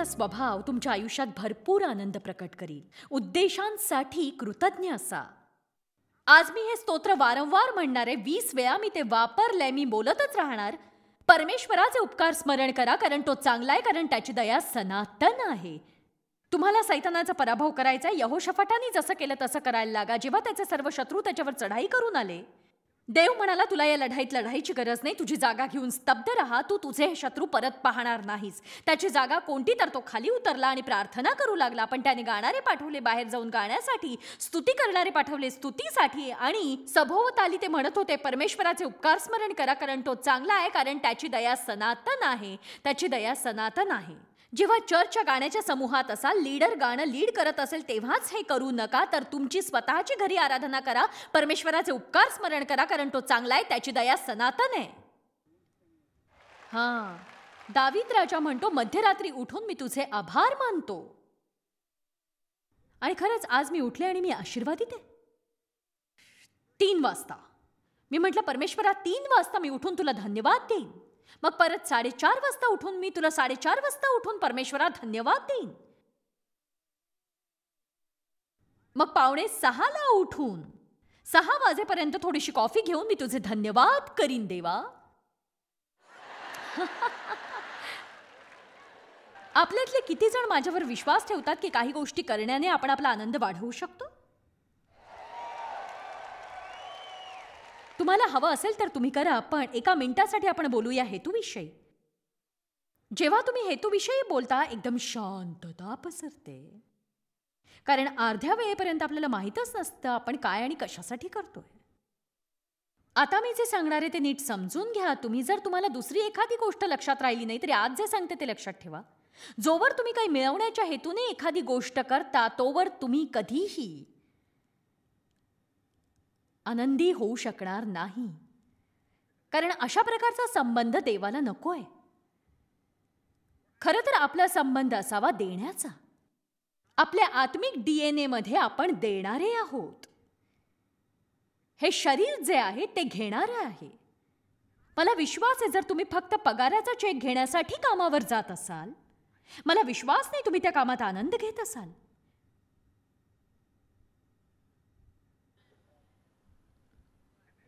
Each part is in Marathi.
तुमचा स्वभाव तुमच्या आयुष्यात भरपूर आनंद प्रकट करील. उद्देशांसाठी कृतज्ञ असा. आज मी हे स्तोत्र वारंवार म्हणणारे वीस वेळा मी ते वापरले मी बोलतच राहणार. परमेश्वराचे उपकार स्मरण करा कारण तो चांगला आहे कारण त्याची दया सनातन आहे. तुम्हाला सैतानाचा पराभव करायचा यहोशफाटाने जसं केलं तसं करायला लागा. जेव्हा त्याचे सर्व शत्रू त्याच्यावर चढाई करून आले देव म्हणाला तुला या लढाईत लढाईची गरज नाही. तुझी जागा घेऊन स्तब्ध राहा. तू तुझे हे शत्रू परत पाहणार नाहीस. त्याची जागा कोणती तर तो खाली उतरला आणि प्रार्थना करू लागला. पण त्याने गाणारे पाठवले बाहेर जाऊन गाण्यासाठी स्तुती करणारे पाठवले स्तुतीसाठी आणि सभोवताली ते म्हणत होते परमेश्वराचे उपकार स्मरण करा कारण तो चांगला आहे कारण त्याची दया सनातन आहे. त्याची दया सनातन आहे. जेव्हा चर्चच्या गाण्याच्या समूहात असाल लीडर गाणं लीड करत असेल तेव्हाच हे करू नका. तर तुमची स्वतःची घरी आराधना करा. परमेश्वराचे उपकार स्मरण करा कारण तो चांगला आहे त्याची दया सनातन आहे. हां. दावीद राजा म्हणतो मध्यरात्री उठून मी तुझे आभार मानतो. आणि खरंच आज मी उठले आणि मी आशीर्वादित आहे. तीन वाजता. मी म्हटलं परमेश्वरा तीन वाजता मी उठून तुला धन्यवाद देईन. मग परत साडेचार वाजता उठून मी तुला साडेचार वाजता उठून परमेश्वरा धन्यवाद देईन. मग पावणे सहाला उठून सहा वाजेपर्यंत थोडीशी कॉफी घेऊन मी तुझे धन्यवाद करीन देवा. आपल्यातले किती जण माझ्यावर विश्वास ठेवतात की काही गोष्टी करण्याने आपण आपला आनंद वाढवू शकतो? तुम्हाला हवं असेल तर तुम्ही करा पण एका मिनिटासाठी आपण बोलूया हेतूविषयी. जेव्हा तुम्ही हेतूविषयी बोलता एकदम शांतता पसरते. कारण अर्ध्या वेळेपर्यंत आपल्याला माहीतच नसतं आपण काय आणि कशासाठी करतोय. आता मी जे सांगणार आहे ते नीट समजून घ्या तुम्ही. जर तुम्हाला दुसरी एखादी गोष्ट लक्षात राहिली नाही तरी आज जे सांगते ते लक्षात ठेवा. जोवर तुम्ही काही मिळवण्याच्या हेतूने एखादी गोष्ट करता तोवर तुम्ही कधीही आनंदी होऊ शकणार नाही. कारण अशा प्रकारचा संबंध देवाला नकोय. खरं तर आपला संबंध असावा देण्याचा. आपल्या आत्मिक डी एन एमध्ये आपण देणारे आहोत. हे शरीर जे आहे ते घेणारे आहे. मला विश्वास आहे जर तुम्ही फक्त पगाराचा चेक घेण्यासाठी कामावर जात असाल मला विश्वास नाही तुम्ही त्या कामात आनंद घेत असाल.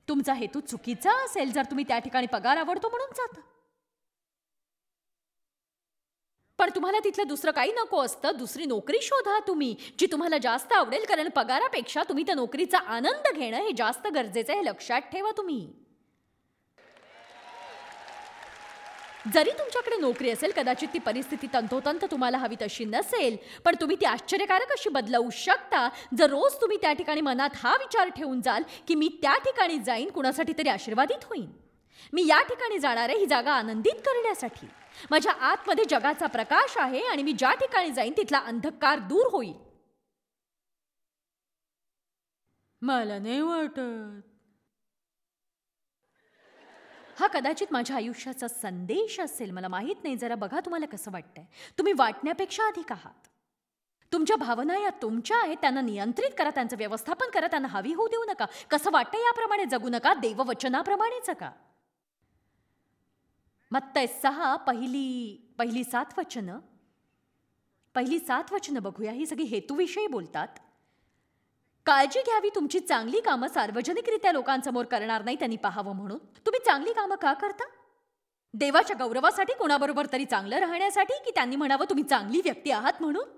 तुमचा हेतू चुकीचा असेल जर तुम्ही त्या ठिकाणी पगार आवडतो म्हणून जाता. पण तुम्हाला तिथलं दुसरं काही नको असतं. दुसरी नोकरी शोधा तुम्ही जी तुम्हाला जास्त आवडेल. कारण पगारापेक्षा तुम्ही त्या नोकरीचा आनंद घेणं हे जास्त गरजेचं आहे. हे लक्षात ठेवा तुम्ही. जरी तुमच्याकडे नोकरी असेल कदाचित ती परिस्थिती तंतोतंत तुम्हाला हवी तशी नसेल पण तुम्ही ती आश्चर्यकारक अशी बदलवू शकता. जर रोज तुम्ही त्या ठिकाणी मनात हा विचार ठेवून जाल की मी त्या ठिकाणी जाईन कुणासाठी तरी आशीर्वादित होईन. मी या ठिकाणी जाणार आहे ही जागा आनंदित करण्यासाठी. माझ्या आतमध्ये जगाचा प्रकाश आहे आणि मी ज्या ठिकाणी जाईन तिथला अंधकार दूर होईल. मला नाही वाटत. हा कदाचित माझ्या आयुष्याचा संदेश असेल मला माहीत नाही. जरा बघा तुम्हाला कसं वाटतंय. तुम्ही वाटण्यापेक्षा अधिक आहात. तुमच्या भावना या तुमच्या आहेत त्यांना नियंत्रित करा त्यांचं व्यवस्थापन करा त्यांना हवी होऊ देऊ नका. कसं वाटतं याप्रमाणे जगू नका देववचनाप्रमाणे जगा. मत्तय सहा पहिली पहिली सात वचनं. पहिली सात वचनं बघूया ही सगळी हेतूविषयी बोलतात. काळजी घ्यावी तुमची चांगली कामं सार्वजनिकरित्या लोकांसमोर करणार नाही त्यांनी पाहावं म्हणून. तुम्ही चांगली कामं का करता? देवाच्या गौरवासाठी कोणाबरोबर तरी चांगलं राहण्यासाठी की त्यांनी म्हणावं तुम्ही चांगली व्यक्ती आहात म्हणून?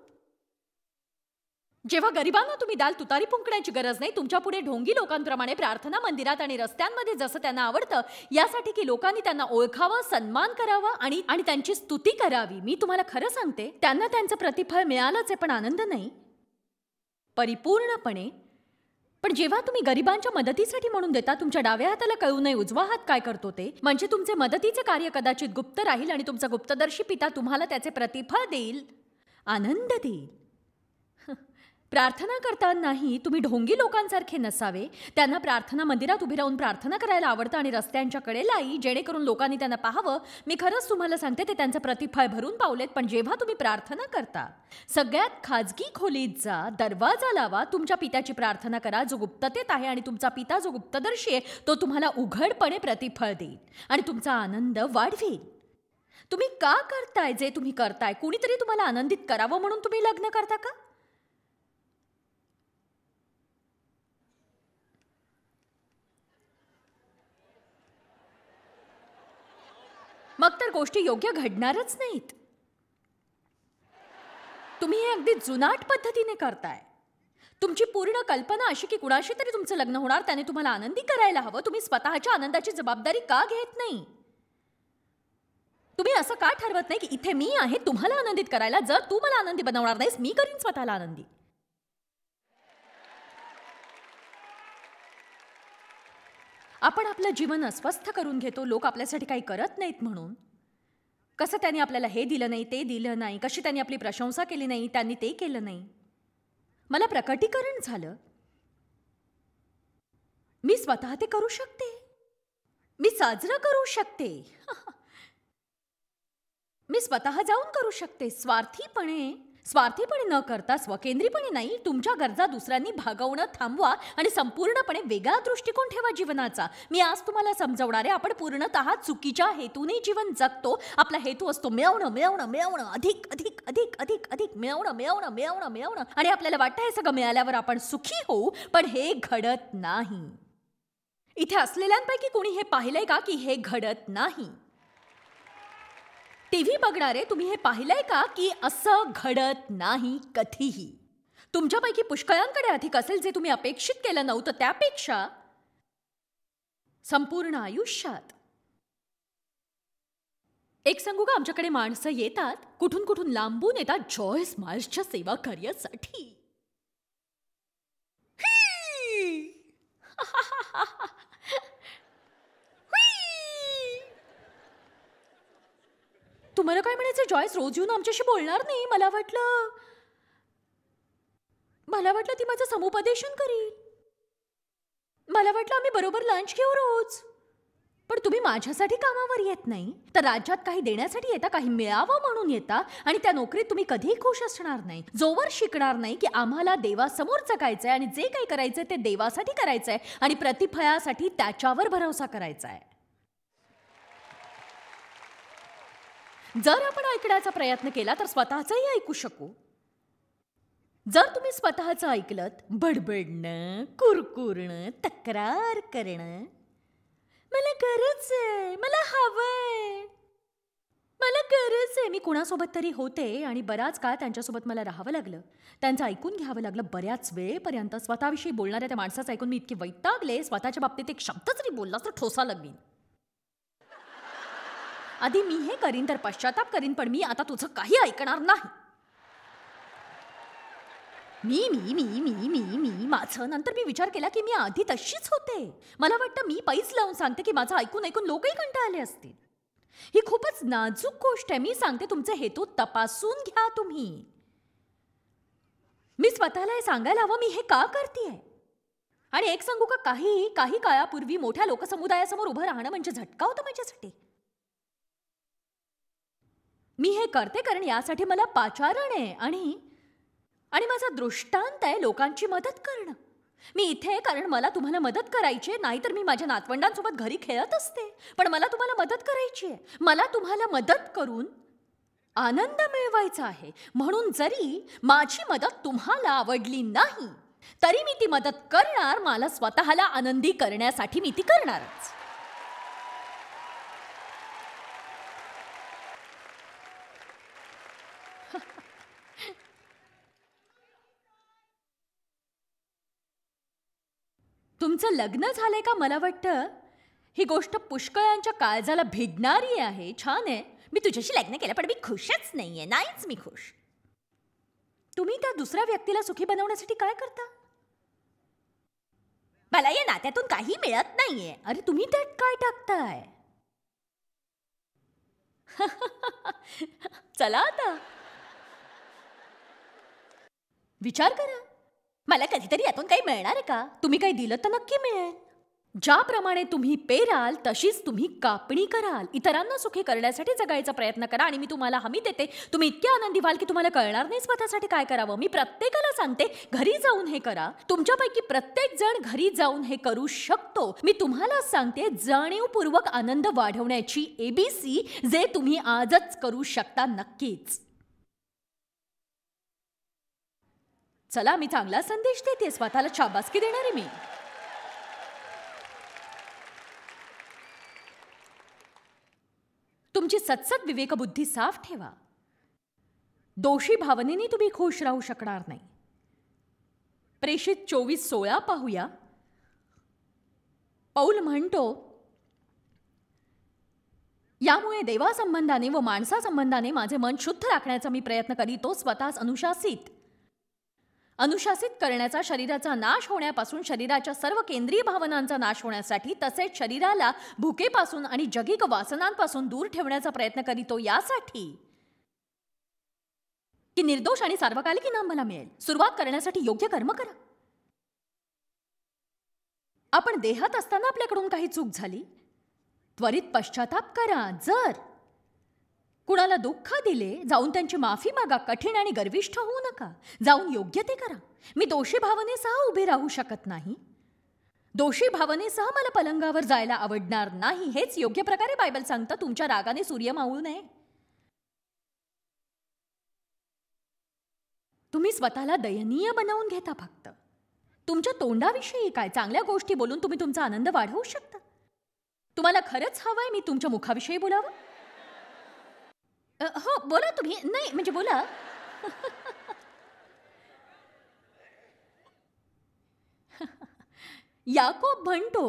जेव्हा गरिबांना तुम्ही दाल तुतारी फुंकण्याची गरज नाही तुमच्यापुढे ढोंगी लोकांप्रमाणे प्रार्थना मंदिरात आणि रस्त्यांमध्ये जसं त्यांना आवडतं यासाठी की लोकांनी त्यांना ओळखावं सन्मान करावा आणि आणि त्यांची स्तुती करावी मी तुम्हाला खरं सांगते त्यांना त्यांचं प्रतिफळ मिळालंच आहे पण आनंद नाही. परिपूर्णपणे. पण जेव्हा तुम्ही गरिबांच्या मदतीसाठी म्हणून देता तुमच्या डाव्या हाताला कळू नये उजवा हात काय करतो ते म्हणजे तुमचे मदतीचे कार्य कदाचित गुप्त राहील आणि तुमचा गुप्तदर्शी पिता तुम्हाला त्याचे प्रतिफळ देईल आनंद देईल. प्रार्थना करतानाही तुम्ही ढोंगी लोकांसारखे नसावे. त्यांना प्रार्थना मंदिरात उभी राहून प्रार्थना करायला आवडतं आणि रस्त्यांच्या कडेलाही जेणेकरून लोकांनी त्यांना पाहावं. मी खरंच तुम्हाला सांगते ते त्यांचं प्रतिफळ भरून पावलेत पण जेव्हा तुम्ही प्रार्थना करता सगळ्यात खाजगी खोलीत जा दरवाजा लावा तुमच्या पित्याची प्रार्थना करा जो गुप्ततेत आहे आणि तुमचा पिता जो गुप्तदर्शी आहे तो तुम्हाला उघडपणे प्रतिफळ देईल आणि तुमचा आनंद वाढवेल. तुम्ही का करताय जे तुम्ही करताय? कुणीतरी तुम्हाला आनंदित करावं म्हणून तुम्ही लग्न करता का? मग तर गोष्टी योग्य घडणारच नाहीत. तुम्ही हे अगदी जुनाट पद्धतीने करताय. तुमची पूर्ण कल्पना अशी की कुणाशी तरी तुमचं लग्न होणार त्याने तुम्हाला आनंदी करायला हवं. तुम्ही स्वतःच्या आनंदाची जबाबदारी का घेत नाही? तुम्ही असं का ठरवत नाही की इथे मी आहे तुम्हाला आनंदित करायला? जर तू मला आनंदी बनवणार नाहीस मी करीन स्वतःला आनंदी. आपण आपलं जीवन अस्वस्थ करून घेतो लोक आपल्यासाठी काही करत नाहीत म्हणून. कसं त्यांनी आपल्याला हे दिलं नाही ते दिलं नाही कशी त्यांनी आपली प्रशंसा केली नाही त्यांनी ते केलं नाही? मला प्रकटीकरण झालं. मी स्वतः ते करू शकते? मी साजरं करू शकते? मी स्वतः जाऊन करू शकते स्वार्थीपणे. स्वार्थीपणे न करता स्वकेंद्रीपणे नाही तुमच्या गरजा दुसऱ्यांनी भागवणं थांबवा आणि संपूर्णपणे वेगळा दृष्टिकोन ठेवा जीवनाचा. मी आज तुम्हाला समजवणारे आपण पूर्णतः चुकीच्या हेतूने जीवन जगतो. आपला हेतू असतो मिळवणं मिळवणं मिळवणं. अधिक अधिक अधिक अधिक अधिक मिळवणं मिळवणं मिळवणं मिळवणं. आणि आपल्याला वाटतं हे सगळं मिळाल्यावर आपण सुखी होऊ पण हे घडत नाही. इथे असलेल्यांपैकी कोणी हे पाहिलंय का की हे घडत नाही? टीव्ही बघणारे तुम्ही हे पाहिलंय का की असं घडत नाही कधीही? तुमच्यापैकी पुष्कळांकडे अधिक असेल जे तुम्ही अपेक्षित केलं नव्हतं त्यापेक्षा संपूर्ण आयुष्यात. एक सांगू का? आमच्याकडे माणसं येतात कुठून कुठून लांबून येतात जॉय स्माइल्सच्या सेवा कार्यासाठी. तुम्हाला काय म्हणायचं? जॉयस रोज येऊन आमच्याशी बोलणार नाही मला वाटलं. मला वाटलं ती माझं समुपदेशन करील. मला वाटलं आम्ही बरोबर लंच घेऊ रोज. पण तुम्ही माझ्यासाठी कामावर येत नाही. तर राज्यात काही देण्यासाठी येता काही मिळावं म्हणून येता आणि त्या नोकरीत तुम्ही कधीही खुश असणार नाही. जोवर शिकणार नाही की आम्हाला देवासमोर जगायचंय आणि जे काही करायचंय ते देवासाठी करायचंय आणि प्रतिफळासाठी त्याच्यावर भरोसा करायचा आहे जर आपण ऐकण्याचा प्रयत्न केला तर स्वतःचंही ऐकू शकू. जर तुम्ही स्वतःचं ऐकलत बडबडणं कुरकुरणं तक्रार करणं मला गरज आहे मला हवंय मला गरज आहे. मी कुणासोबत तरी होते आणि बराच काळ त्यांच्यासोबत मला राहावं लागलं. त्यांचं ऐकून घ्यावं लागलं. बऱ्याच वेळेपर्यंत स्वतःविषयी बोलणाऱ्या त्या माणसाचं ऐकून मी इतके वैतागले स्वतःच्या बाबतीत एक शब्द जरी बोलला तर ठोसा लागवीन आधी मी हे करीन तर पश्चाताप करीन पण मी आता तुझं काही ऐकणार नाही. मी मी मी मी मी मी माझं नंतर मी विचार केला की मी आधी तशीच होते. मला वाटतं मी पैस लावून सांगते की माझं ऐकून ऐकून लोकही कंटाळले असतील. ही खूपच नाजूक गोष्ट आहे. मी सांगते तुमचे हेतू तपासून घ्या तुम्ही. मी स्वतःला हे सांगायला हवं मी हे का करते आणि एक सांगू का काही काही काळापूर्वी मोठ्या लोकसमुदायासमोर उभं राहणं म्हणजे झटका होतं माझ्यासाठी. मी हे करते कारण यासाठी मला पाचारण आहे आणि आणि माझा दृष्टांत आहे लोकांची मदत करणं. मी इथे आहे कारण मला तुम्हाला मदत करायची आहे नाहीतर मी माझ्या नातवंडांसोबत घरी खेळत असते. पण मला तुम्हाला मदत करायची आहे. मला तुम्हाला मदत करून आनंद मिळवायचा आहे. म्हणून जरी माझी मदत तुम्हाला आवडली नाही तरी मी ती मदत करणार मला स्वतःला आनंदी करण्यासाठी मी ती करणारच. तुमचं लग्न झालंय का मला वाटतं? ही गोष्ट पुष्कळांच्या काळजाला भिडणारी आहे छान आहे. मी तुझ्याशी लग्न केलं पण मी खुशच आहे नाहीच मी खुश. तुम्ही त्या दुसऱ्या व्यक्तीला सुखी बनवण्यासाठी काय करता? मला या नात्यातून काही मिळत नाहीये. अरे तुम्ही त्यात काय टाकताय? चला आता. विचार करा. मला कधीतरी यातून काही मिळणार आहे का? तुम्ही काही दिलं तर नक्की मिळेल. ज्याप्रमाणे तुम्ही पेराल तशीच तुम्ही कापणी कराल. इतरांना सुखी करण्यासाठी जगायचा प्रयत्न करा आणि मी तुम्हाला हमी देते. तुम्ही इतके आनंदी व्हाल की तुम्हाला कळणार नाही स्वतःसाठी काय करावं. मी प्रत्येकाला सांगते घरी जाऊन हे करा. तुमच्यापैकी प्रत्येक जण घरी जाऊन हे करू शकतो. मी तुम्हाला सांगते जाणीवपूर्वक आनंद वाढवण्याची एबीसी जे तुम्ही आजच करू शकता नक्कीच. चला मी चांगला संदेश देते. स्वतःला शाबासकी देणारे मी. तुमची सतसत विवेकबुद्धी साफ ठेवा. दोषी भावनेने तुम्ही खुश राहू शकणार नाही. प्रेषित चोवीस सोळा पाहूया. पौल म्हणतो यामुळे देवासंबंधाने व माणसासंबंधाने माझे मन शुद्ध राखण्याचा मी प्रयत्न करीतो स्वतःच अनुशासित. अनुशासित करण्याचा शरीराचा नाश होण्यापासून शरीराच्या सर्व केंद्रीय भावनांचा नाश होण्यासाठी तसेच शरीराला भुकेपासून आणि जगिक वासनांपासून दूर ठेवण्याचा प्रयत्न करीतो. यासाठी की निर्दोष आणि सार्वकालिक इनाम मला मिळेल. सुरुवात करण्यासाठी योग्य कर्म करा. आपण देहात असताना आपल्याकडून काही चूक झाली? त्वरित पश्चाताप करा. जर कुणाला दुःख दिले जाऊन त्यांची माफी मागा कठीण आणि गर्विष्ठ होऊ नका. जाऊन योग्य ते करा. मी दोषी भावनेसह उभे राहू शकत नाही. दोषी भावनेसह मला पलंगावर जायला आवडणार नाही हेच योग्य प्रकारे बायबल सांगतं. तुमच्या रागाने सूर्य मावू नये. तुम्ही स्वतःला दयनीय बनवून घेता फक्त. तुमच्या तोंडाविषयी काय चांगल्या गोष्टी बोलून तुम्ही तुमचा आनंद वाढवू शकता. तुम्हाला खरंच हवंय मी तुमच्या मुखाविषयी बोलावं? अ, हो बोला तुम्ही. नाही म्हणजे बोला. याकोब म्हणतो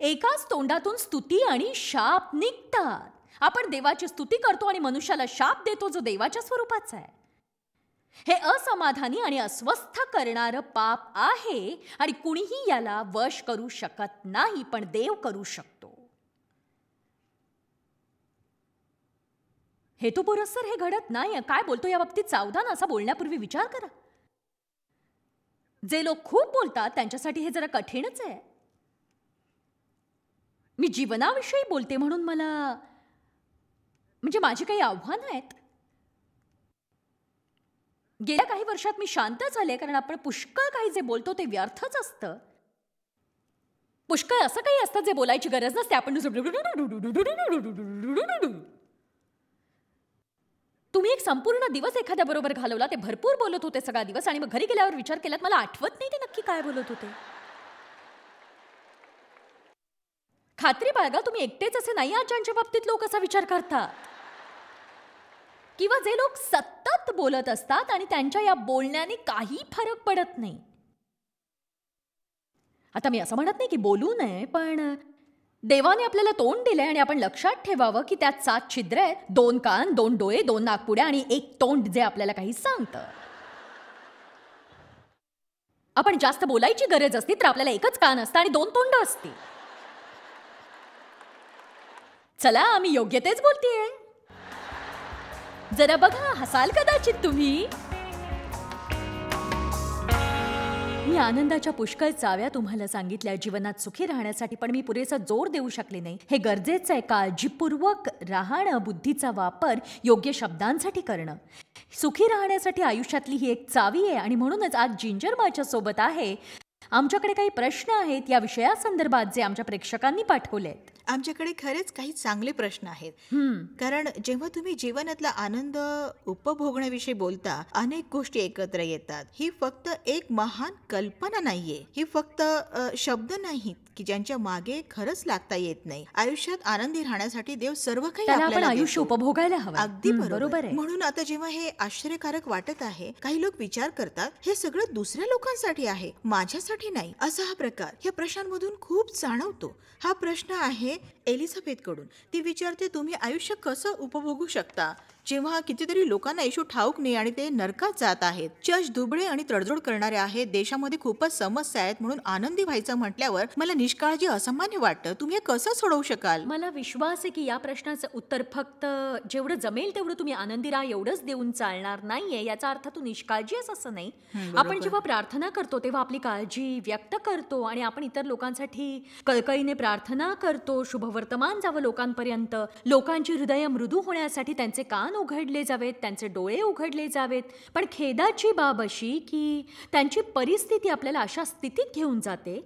एकाच तोंडातून स्तुती आणि शाप निघतात. आपण देवाची स्तुती करतो आणि मनुष्याला शाप देतो जो देवाच्या स्वरूपाचा आहे. हे असमाधानी आणि अस्वस्थ करणारं पाप आहे आणि कुणीही याला वश करू शकत नाही पण देव करू शकतो. हेतुपुरस्सर हे घडत नाही काय बोलतो या बाबतीत? सावधान असा बोलण्यापूर्वी विचार करा. जे लोक खूप बोलतात त्यांच्यासाठी हे जरा कठीणच आहे. मी जीवनाविषयी बोलते म्हणून मला म्हणजे माझी काही आव्हानं आहेत. गेल्या काही वर्षात मी शांत झाले कारण आपण पुष्कळ काही जे बोलतो ते व्यर्थच असतं. पुष्कळ असं काही असतं जे बोलायची गरज नसते. आपण तुम्ही एक संपूर्ण दिवस एखाद्या बरोबर घालवला ते भरपूर बोलत होते सगळा दिवस आणि मग घरी गेल्यावर विचार केलात मला आठवत नाही ते नक्की काय बोलत होते. खात्री बाळगा तुम्ही एकटेच असे नाही आहात ज्यांच्या बाबतीत लोक असा विचार करतात. किंवा जे लोक सतत बोलत असतात आणि त्यांच्या या बोलण्याने काही फरक पडत नाही. आता मी असं म्हणत नाही की बोलू नये पण देवाने आपल्याला तोंड दिलंय आणि आपण लक्षात ठेवावं की त्यात सात छिद्र आहेत. दोन कान दोन डोळे दोन नागपुड्या आणि एक तोंड जे आपल्याला काही सांगतं. आपण जास्त बोलायची गरज असती तर आपल्याला एकच कान असतं आणि दोन तोंड असती चला आम्ही योग्य तेच बोलतीये. जरा बघा हसाल कदाचित तुम्ही? मी आनंदाच्या पुष्कळ चाव्या तुम्हाला सांगितल्या. जीवनात सुखी राहण्यासाठी पण मी पुरेसा जोर देऊ शकले नाही. हे गरजेचं आहे काळजीपूर्वक राहणं बुद्धीचा वापर योग्य शब्दांसाठी करणं. सुखी राहण्यासाठी आयुष्यातली ही एक चावी आहे आणि म्हणूनच आज जिंजर माझ्यासोबत आहे. आमच्याकडे काही प्रश्न आहेत या विषयासंदर्भात जे आमच्या प्रेक्षकांनी पाठवले आहेत आमच्याकडे खरेच काही चांगले प्रश्न आहेत. कारण जेव्हा तुम्ही जीवनातला आनंद उपभोगण्याविषयी बोलता अनेक गोष्टी एकत्र येतात. ही फक्त एक महान कल्पना नाहीये. ही फक्त शब्द नाहीत की ज्यांच्या मागे खरंच लागता येत नाही. आयुष्यात आनंदी राहण्यासाठी देव सर्व काही आपण आयुष्य. उपभोगायला हवं. अगदी बरोबर. बरोबर आहे. म्हणून आता जेव्हा हे आश्चर्यकारक वाटत आहे काही लोक विचार करतात हे सगळं दुसऱ्या लोकांसाठी आहे माझ्यासाठी नाही असा हा प्रकार. या प्रश्नांमधून खूप जाणवतो. हा प्रश्न आहे एलिझाबेथकडून ती विचारते तुम्ही आयुष्य कसं उपभोगू शकता? जेव्हा कितीतरी लोकांना येशू ठाऊक नाही आणि ते नरकात जात आहेत. चर्च दुबळे आणि तडजोड करणारे आहेत. देशामध्ये खूपच समस्या आहेत म्हणून आनंदी व्हायचं म्हटल्यावर मला निष्काळजी असामान्य वाटतं. तुम्ही हे कसं सोडवू शकाल? मला विश्वास आहे की या प्रश्नाचं उत्तर फक्त जेवढं जमेल तेवढं तुम्ही आनंदी राहा एवढंच देऊन चालणार नाहीये. याचा अर्थ तू निष्काळजी असं नाही. आपण जेव्हा प्रार्थना करतो तेव्हा आपली काळजी व्यक्त करतो आणि आपण इतर लोकांसाठी कळकळीने प्रार्थना करतो. शुभवर्तमान जावं लोकांपर्यंत. लोकांची हृदय मृदू होण्यासाठी त्यांचे कान उघडले जावेत त्यांचे डोळे उघडले जावेत. पण खेदाची बाब अशी की त्यांची परिस्थिती आपल्याला अशा स्थितीत घेऊन जाते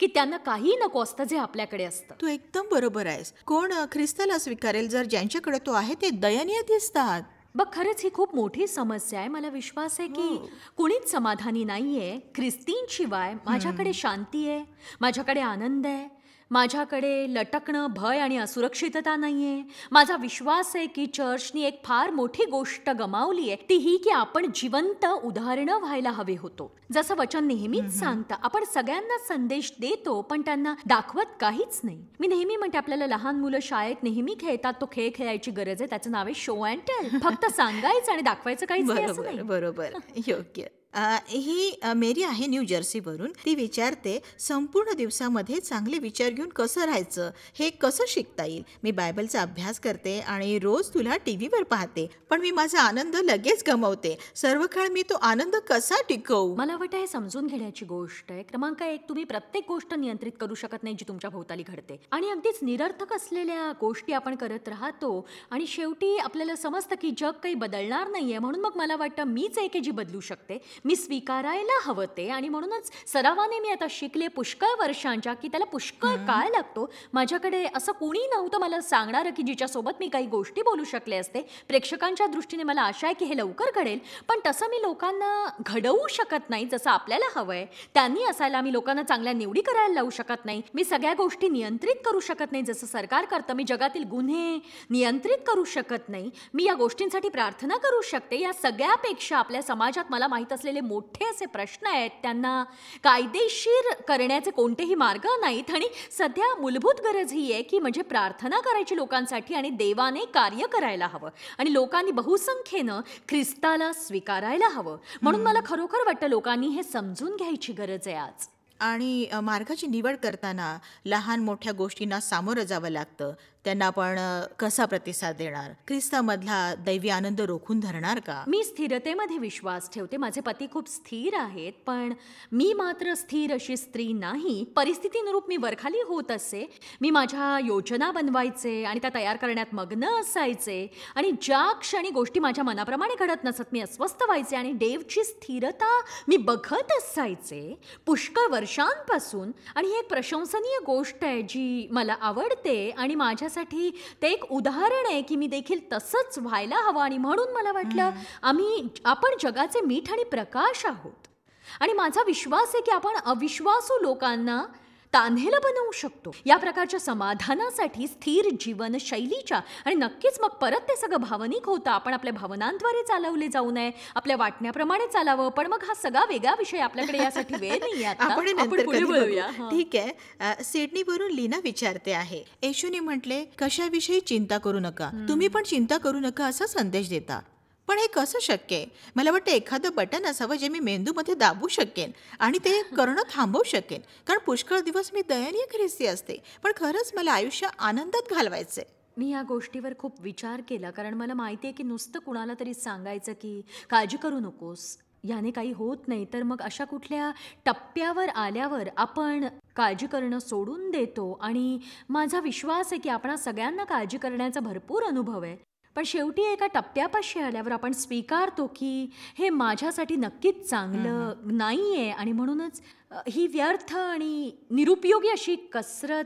की त्यांना काही नको असतं जे आपल्याकडे असतं. तू एकदम बरोबर आहेस. कोण ख्रिस्ताला स्वीकारेल जर ज्यांच्याकडे तो आहे ते दयनीय दिसतात. बघ खरंच ही खूप मोठी समस्या आहे. मला विश्वास आहे की कुणीच समाधानी नाहीये. ख्रिस्तींशिवाय माझ्याकडे शांती आहे माझ्याकडे आनंद आहे. माझ्याकडे लटकणं भय आणि असुरक्षितता नाहीये. माझा विश्वास आहे की चर्चनी एक फार मोठी गोष्ट गमावली आहे. ती ही की आपण जिवंत उदाहरणं व्हायला हवे होतो. जसं वचन नेहमीच सांगतं आपण सगळ्यांना संदेश देतो पण त्यांना दाखवत काहीच नाही. मी नेहमी म्हणते आपल्याला लहान मुलं शाळेत नेहमी खेळतात तो खेळ खेळायची गरज आहे त्याचं नाव आहे शो अँड टेल. फक्त सांगायचं आणि दाखवायचं काहीच बरोबर बरोबर. योग्य. ही मेरी आहे न्यू जर्सीवरून. ती विचारते संपूर्ण दिवसामध्ये चांगले विचार घेऊन कसं राहायचं? हे कसं शिकता येईल? मी बायबलचा अभ्यास करते आणि रोज तुला टी व्हीवर पाहते पण मी माझा आनंद लगेच गमवते. सर्व काळ मी तो आनंद कसा टिकवू? मला वाटतं हे समजून घेण्याची गोष्ट आहे. क्रमांक एक तुम्ही प्रत्येक गोष्ट नियंत्रित करू शकत नाही जी तुमच्या भोवताली घडते. आणि अगदीच निरर्थक असलेल्या गोष्टी आपण करत राहतो आणि शेवटी आपल्याला समजतं की जग काही बदलणार नाहीये. म्हणून मग मला वाटतं मीच एक आहे जी बदलू शकते. मी स्वीकारायला हवं ते. आणि म्हणूनच सरावाने मी आता शिकले पुष्कळ वर्षांच्या की त्याला पुष्कळ काळ लागतो. माझ्याकडे असं कोणी नव्हतं मला सांगणारं की जिच्यासोबत मी काही गोष्टी बोलू शकले असते. प्रेक्षकांच्या दृष्टीने मला आशा आहे की हे लवकर घडेल. पण तसं मी लोकांना घडवू शकत नाही जसं आपल्याला हवंय. त्यांनी असायला मी लोकांना चांगल्या निवडी करायला लावू शकत नाही. मी सगळ्या गोष्टी नियंत्रित करू शकत नाही जसं सरकार करतं. मी जगातील गुन्हे नियंत्रित करू शकत नाही. मी या गोष्टींसाठी प्रार्थना करू शकते. या सगळ्यापेक्षा आपल्या समाजात मला माहीत असलेले मोठे असे प्रश्न आहेत त्यांना कायदेशीर करण्याचे कोणतेही मार्ग नाहीत. आणि सध्या मूलभूत गरज ही आहे की म्हणजे प्रार्थना करायची लोकांसाठी आणि देवाने कार्य करायला हवं. आणि लोकांनी बहुसंख्येनं ख्रिस्ताला स्वीकारायला हवं. म्हणून मला खरोखर वाटतं लोकांनी हे समजून घ्यायची गरज आहे आज. आणि मार्गाची निवड करताना लहान मोठ्या गोष्टींना सामोरं जावं लागतं. त्यांना आपण कसा प्रतिसाद देणार? ख्रिस्तामधला दैवी आनंद रोखून धरणार का? मी स्थिरतेमध्ये विश्वास ठेवते. माझे पती खूप स्थिर आहेत पण मी मात्र स्थिर अशी स्त्री नाही. परिस्थितीनुरूप मी वरखाली होत असे. मी माझ्या योजना बनवायचे आणि त्या तयार करण्यात मग्न असायचे. आणि ज्या क्षणी गोष्टी माझ्या मनाप्रमाणे घडत नसत मी अस्वस्थ व्हायचे आणि देवची स्थिरता मी बघत असायचे. पुष्कळ वर्षांपासून. आणि ही एक प्रशंसनीय गोष्ट आहे जी मला आवडते आणि माझ्या माझ्यासाठी ते एक उदाहरण आहे की मी देखील तसंच व्हायला हवं आणि म्हणून मला वाटलं आम्ही आपण जगाचे मीठ आणि प्रकाश आहोत. आणि माझा विश्वास आहे की आपण अविश्वासू लोकांना तान्हेलं बनवू शकतो. या प्रकारच्या समाधानासाठी स्थिर जीवनशैलीच्या आणि नक्कीच मग परत ते सगळं भावनिक होतं. आपण आपल्या भावनांद्वारे चालवले जाऊ नये आपल्या वाटण्याप्रमाणे चालावं. पण मग हा सगळा वेगळा विषय आपल्याकडे यासाठी वेळ नाही आता. आपण. ठीक आहे. सिडनीवरून लीना विचारते आहे. येशूने म्हटले कशाविषयी चिंता करू नका. तुम्ही पण चिंता करू नका असा संदेश देता पण हे कसं शक्य आहे? मला वाटतं एखादं बटन असावं जे मी मेंदूमध्ये दाबू शकेन आणि ते करणं थांबवू शकेन. कारण पुष्कळ दिवस मी दयनीय ख्रिस्ती असते पण खरंच मला आयुष्य आनंदात घालवायचंय मी या गोष्टीवर खूप विचार केला कारण मला माहिती आहे की नुसतं कुणाला तरी सांगायचं की काळजी करू नकोस याने काही होत नाही. तर मग अशा कुठल्या टप्प्यावर आल्यावर आपण काळजी करणं सोडून देतो आणि माझा विश्वास आहे की आपणा सगळ्यांना काळजी करण्याचा भरपूर अनुभव आहे. पण शेवटी एका टप्प्यापाशी आल्यावर आपण स्वीकारतो की हे माझ्यासाठी नक्कीच चांगलं नाही आहे आणि म्हणूनच ही व्यर्थ आणि निरुपयोगी अशी कसरत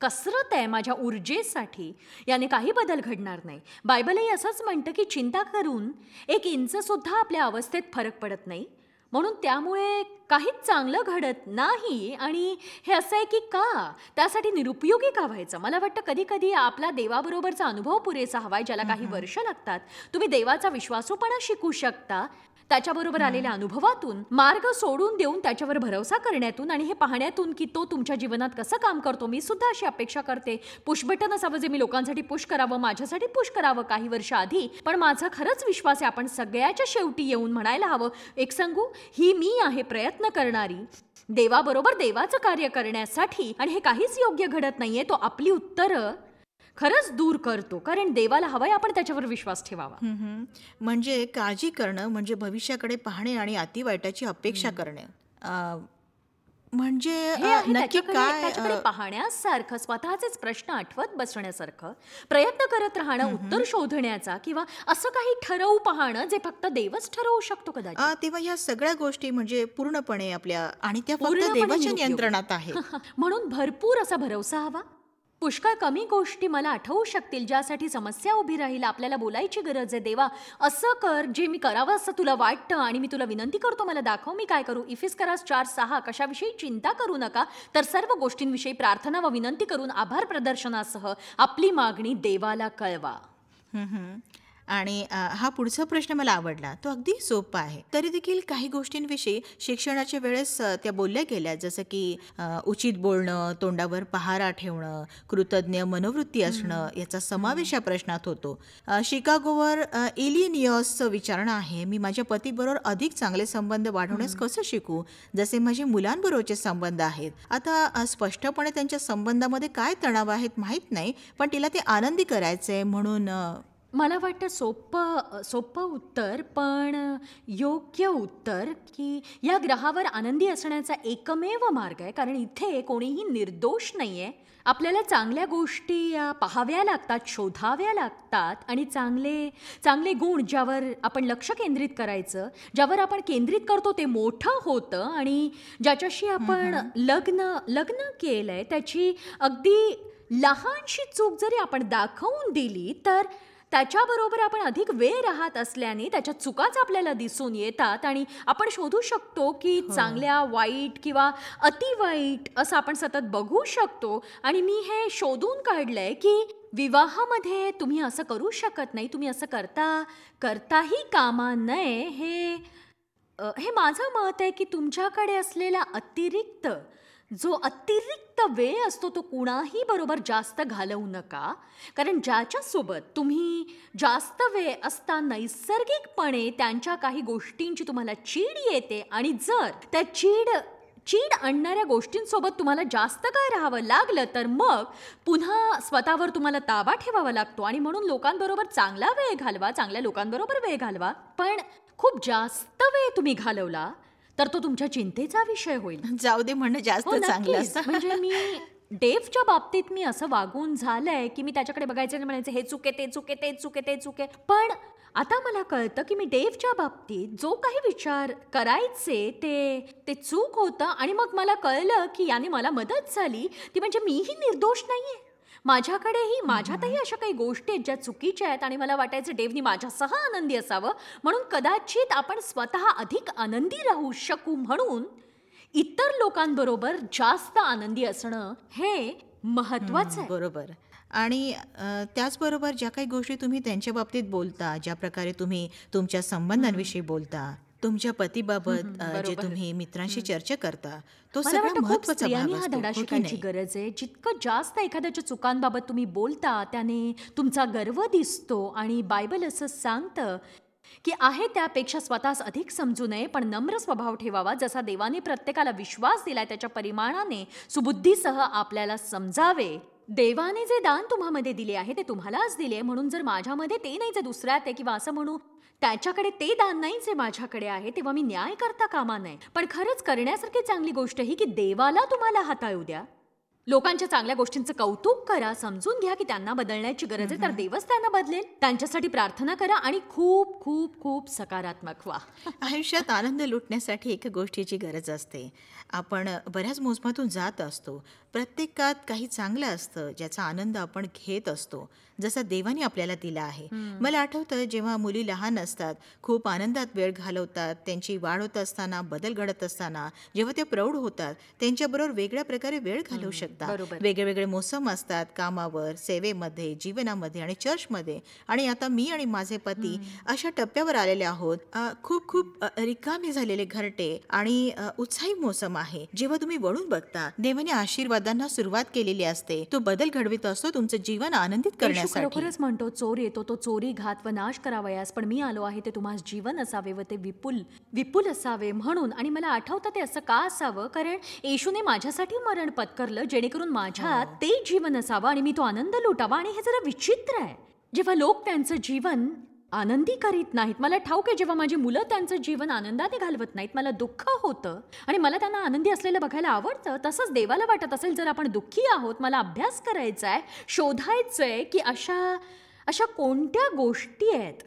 कसरत आहे माझ्या ऊर्जेसाठी. याने काही बदल घडणार नाही. बायबलही असंच म्हणतं की चिंता करून एक इंच सुद्धा आपल्या अवस्थेत फरक पडत नाही. म्हणून त्यामुळे काहीच चांगलं घडत नाही आणि हे असं आहे की का? त्यासाठी निरुपयोगी का व्हायचं? मला वाटतं कधी कधी आपला देवाबरोबरचा अनुभव पुरेसा हवाय ज्याला काही वर्ष लागतात. तुम्ही देवाचा विश्वासूपणा शिकू शकता. त्याच्याबरोबर आलेल्या अनुभवातून मार्ग सोडून देऊन त्याच्यावर भरोसा करण्यातून आणि हे पाहण्यातून की तो तुमच्या जीवनात कसं काम करतो मी सुद्धा अशी अपेक्षा करते. पुश बटन असावं जे मी लोकांसाठी पुश करावं माझ्यासाठी पुश करावं काही वर्ष आधी. पण माझा खरंच विश्वास आहे आपण सगळ्याच्या शेवटी येऊन म्हणायला हवं. एक सांगू? ही मी आहे प्रयत्न करणारी. देवाबरोबर देवाचं कार्य करण्यासाठी. आणि हे काहीच योग्य घडत नाहीये तो आपली उत्तरं खरंच दूर करतो. कारण देवाला हवंय आपण त्याच्यावर विश्वास ठेवावा. म्हणजे काळजी करणं म्हणजे भविष्याकडे पाहणे आणि अतिवाईटाची अपेक्षा करणे. म्हणजे नक्की काय पाहण्यासारखं स्वतःचेच प्रश्न आठवत बसण्यासारखं प्रयत्न करत राहणं उत्तर शोधण्याचा किंवा असं काही ठरवू पाहणं जे फक्त देवच ठरवू शकतो कदाचित. तेव्हा ह्या सगळ्या गोष्टी म्हणजे पूर्णपणे आपल्या आणि त्या फक्त देवाच्या. नियंत्रणात आहे म्हणून भरपूर असा भरवसा हवा. पुष्कळ कमी गोष्टी मला आठवू शकतील ज्यासाठी समस्या उभी राहील. आपल्याला बोलायची गरज आहे. देवा असं कर जे मी करावं असं तुला वाटतं आणि मी तुला विनंती करतो मला दाखव मी काय करू. इफिस करास चार सहा कशाविषयी चिंता करू नका. तर सर्व गोष्टींविषयी प्रार्थना व विनंती करून आभार प्रदर्शनासह आपली मागणी देवाला कळवा. आणि हा पुढचा प्रश्न मला आवडला. तो अगदी सोपा आहे. तरी देखील काही गोष्टींविषयी शिक्षणाच्या वेळेस त्या बोलल्या गेल्या. जसं की उचित बोलणं तोंडावर पहारा ठेवणं कृतज्ञ मनोवृत्ती असणं याचा समावेश या प्रश्नात होतो. शिकागोवर अ, इलिनियसचं विचारणं आहे. मी माझ्या पतीबरोबर अधिक चांगले संबंध वाढवण्यास कसं शिकू? जसे माझे मुलांबरोबरचे संबंध आहेत. आता स्पष्टपणे त्यांच्या संबंधामध्ये काय तणाव आहेत माहीत नाही पण तिला ते आनंदी करायचंय म्हणून अ, मला वाटतं सोपं सोपं उत्तर पण योग्य उत्तर की या ग्रहावर आनंदी असण्याचा एकमेव मार्ग आहे. कारण इथे कोणीही निर्दोष नाही आहे आपल्याला चांगल्या गोष्टी या पाहाव्या लागतात शोधाव्या लागतात आणि चांगले चांगले गुण ज्यावर आपण लक्ष केंद्रित करायचं ज्यावर आपण केंद्रित करतो ते मोठं होतं आणि ज्याच्याशी आपण लग्न लग्न केलंय त्याची अगदी लहानशी चूक जरी आपण दाखवून दिली तर त्याच्याबरोबर आपण अधिक वेळ राहत असल्याने त्याच्या चुकाच आपल्याला दिसून येतात आणि आपण शोधू शकतो की चांगल्या वाईट किंवा अतिवाईट असं आपण सतत बघू शकतो. आणि मी हे शोधून काढलंय की विवाहामध्ये तुम्ही असं करू शकत नाही तुम्ही असं करता करताही कामा नये हे हे माझं मत आहे की तुमच्याकडे असलेला अतिरिक्त जो अतिरिक्त वेळ असतो तो कुणाही बरोबर जास्त घालवू नका. कारण ज्याच्यासोबत तुम्ही जास्त वेळ असता नैसर्गिकपणे त्यांच्या काही गोष्टींची तुम्हाला चीड येते आणि जर त्या चीड चीड आणणाऱ्या गोष्टींसोबत तुम्हाला जास्त काय राहावं लागलं तर मग पुन्हा स्वतःवर तुम्हाला ताबा ठेवावा लागतो आणि म्हणून लोकांबरोबर चांगला वेळ घालवा चांगल्या लोकांबरोबर वेळ घालवा. पण खूप जास्त वेळ तुम्ही घालवला तर तो तुमच्या चिंतेचा विषय होईल. जाऊ दे म्हणणं जास्त हो, चांगलं म्हणजे मी डेव्हच्या बाबतीत मी असं वागून झालंय की मी त्याच्याकडे बघायचं आणि म्हणायचं हे चुके ते चुके ते चुके ते चुके. पण आता मला कळतं की मी डेव्हच्या बाबतीत जो काही विचार करायचे ते ते चूक होतं आणि मग मला कळलं की याने मला मदत झाली. ती म्हणजे मीही निर्दोष नाहीये. माझ्याकडेही माझ्यातही अशा काही गोष्टी आहेत ज्या चुकीच्या आहेत आणि मला वाटायचं डेव्हनी माझ्यासह आनंदी असावं. म्हणून कदाचित आपण स्वतः अधिक आनंदी राहू शकू म्हणून इतर लोकांबरोबर जास्त आनंदी असणं हे महत्वाचं आहे. बरोबर. आणि त्याचबरोबर ज्या काही गोष्टी तुम्ही त्यांच्या बाबतीत बोलता ज्या प्रकारे तुम्ही तुमच्या संबंधांविषयी बोलता तुमच्या पतीबाबत अ, जे तुम्ही मित्रांशी चर्चा करता तो मला सगळा वाटतं खूप महत्त्वाचा स्त्रियांनी भाग हा असतो धडा हो की शिकायची नाही? गरज आहे. जितकं जास्त एखाद्याच्या चुकांबाबत तुम्ही बोलता त्याने तुमचा गर्व दिसतो आणि बायबल असं सांगतं की आहे त्यापेक्षा स्वतःस अधिक समजू नये पण नम्र स्वभाव ठेवावा जसा देवाने प्रत्येकाला विश्वास दिलाय त्याच्या परिमाणाने सुबुद्धीसह आपल्याला समजावे. देवाने जे दान तुम्हामध्ये दिले आहे ते तुम्हालाच दिले म्हणून जर माझ्यामध्ये ते नाही जे दुसऱ्यात आहे किंवा असं म्हणू त्याच्याकडे ते दान नाही जे माझ्याकडे आहे तेव्हा मी न्याय करता कामा नये. पण खरंच करण्यासारखी चांगली गोष्ट ही की देवाला तुम्हाला हाताळू द्या. लोकांच्या चांगल्या गोष्टींचं कौतुक करा समजून घ्या की त्यांना बदलण्याची गरज आहे तर देवच त्यांना बदलेल. त्यांच्यासाठी प्रार्थना करा आणि खूप खूप खूप सकारात्मक व्हा. आयुष्यात आनंद लुटण्यासाठी एका गोष्टीची गरज असते. आपण बऱ्याच मोसमातून जात असतो. प्रत्येकात काही चांगलं असतं ज्याचा आनंद आपण घेत असतो. जसा देवाने आपल्याला दिला आहे. मला आठवतं जेव्हा मुली लहान असतात खूप आनंदात वेळ घालवतात त्यांची वाढ होत असताना बदल घडत असताना जेव्हा ते प्रौढ होतात त्यांच्याबरोबर वेगळ्या प्रकारे वेळ घालवू शकतात. वेगळे वेगळे मोसम असतात कामावर सेवेमध्ये जीवनामध्ये आणि चर्चमध्ये. आणि आता मी आणि माझे पती अशा टप्प्यावर आलेले आहोत. खूप खूप रिकामे झालेले घरटे आणि उत्साही मोसम आहे. जेव्हा तुम्ही वळून बघता देवाने आशीर्वादांना सुरुवात केलेली असते. तो बदल घडवित असतो तुमचं जीवन आनंदित येशू करण्यासाठी. खरोखरच म्हणतो चोर येतो तो चोरी घात व नाश करावयास पण मी आलो आहे ते तुम्हाला जीवन असावे व ते विपुल विपुल असावे म्हणून. आणि मला आठवतं ते असं का असावं? कारण येशूने माझ्यासाठी मरण पत्करलं जेणेकरून माझ्यात ते जीवन असावं आणि मी तो आनंद लुटावा. आणि हे जरा विचित्र आहे. जेव्हा लोक त्यांचं जीवन आनंदी करीत नाहीत. मला ठाऊक आहे जेव्हा माझी मुलं त्यांचं जीवन आनंदाने घालवत नाहीत मला दुःख होतं. आणि मला त्यांना आनंदी असलेलं बघायला आवडतं. तसंच देवाला वाटत असेल जर आपण दुःखी आहोत मला अभ्यास करायचा आहे शोधायचं आहे की अशा अशा कोणत्या गोष्टी आहेत?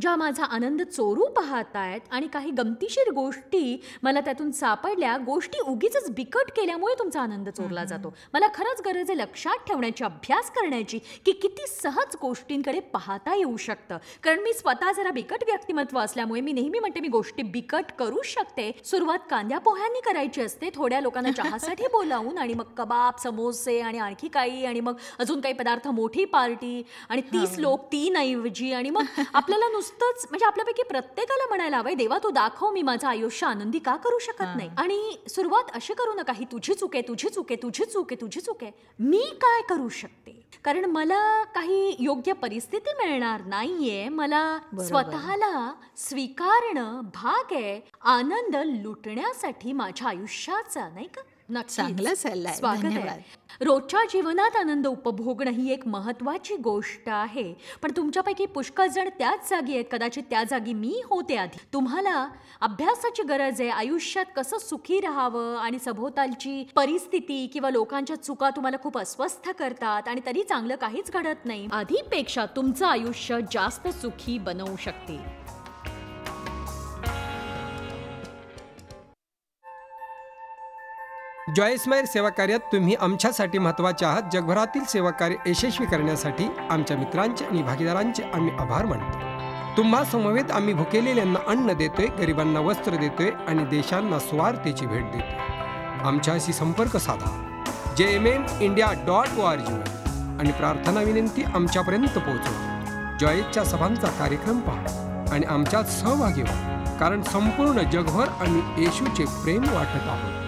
ज्या माझा आनंद चोरू पाहत आहेत आणि काही गमतीशीर गोष्टी मला त्यातून सापडल्या गोष्टी उगीच बिकट केल्यामुळे तुमचा आनंद चोरला जातो. मला खरंच गरज आहे लक्षात ठेवण्याची अभ्यास करण्याची की किती सहज गोष्टींकडे पाहता येऊ शकतं. कारण मी स्वतः जरा बिकट व्यक्तिमत्व असल्यामुळे मी नेहमी म्हणते मी गोष्टी बिकट करू शकते. सुरुवात कांद्या पोह्यांनी करायची असते थोड्या लोकांना चहासाठी बोलावून आणि मग कबाब समोसे आणि आणखी काही आणि मग अजून काही पदार्थ मोठी पार्टी आणि तीस लोक तीन ऐवजी आणि मग आपल्याला नुसतंच म्हणजे आपल्यापैकी प्रत्येकाला म्हणायला हवंय देवा तू दाखव मी माझं आयुष्य आनंदी का करू शकत नाही? आणि सुरुवात अशी करू नका ही तुझी चूक आहे तुझी चूक आहे तुझी चूक आहे तुझी चूक आहे. मी काय करू शकते? कारण मला काही योग्य परिस्थिती मिळणार नाहीये. मला स्वतःला स्वीकारणं भाग आहे. आनंद लुटण्यासाठी माझ्या आयुष्याचा नाही का. चांगला सल्ला. स्वागत. आहे. रोजच्या जीवनात आनंद उपभोगणं ही एक महत्वाची गोष्ट आहे. पण तुमच्यापैकी पुष्कळ जण त्याच जागी आहेत. कदाचित त्या जागी मी होते आधी. तुम्हाला अभ्यासाची गरज आहे. आयुष्यात कसं सुखी राहावं आणि सभोवतालची परिस्थिती किंवा लोकांच्या चुका तुम्हाला खूप अस्वस्थ करतात आणि तरी चांगलं काहीच घडत नाही. आधीपेक्षा तुमचं आयुष्य जास्त सुखी बनवू शकते. जॉयस्मायर सेवा कार्यात तुम्ही आमच्यासाठी महत्त्वाचे आहात. जगभरातील सेवा कार्य यशस्वी करण्यासाठी आमच्या मित्रांचे आणि भागीदारांचे आम्ही आभार मानतो. तुम्हा समवेत आम्ही भुकेलेल्यांना अन्न देतोय गरिबांना वस्त्र देतोय आणि देशांना स्वार्थेची भेट देतोय. आमच्याशी संपर्क साधा. J M N India dot O R जीवर आणि प्रार्थना विनंती आमच्यापर्यंत पोहोचवा. जॉयच्या सभांचा कार्यक्रम पहा आणि आमच्यात सहभागी व्हा. कारण संपूर्ण जगभर आम्ही येशूचे प्रेम वाटत आहोत.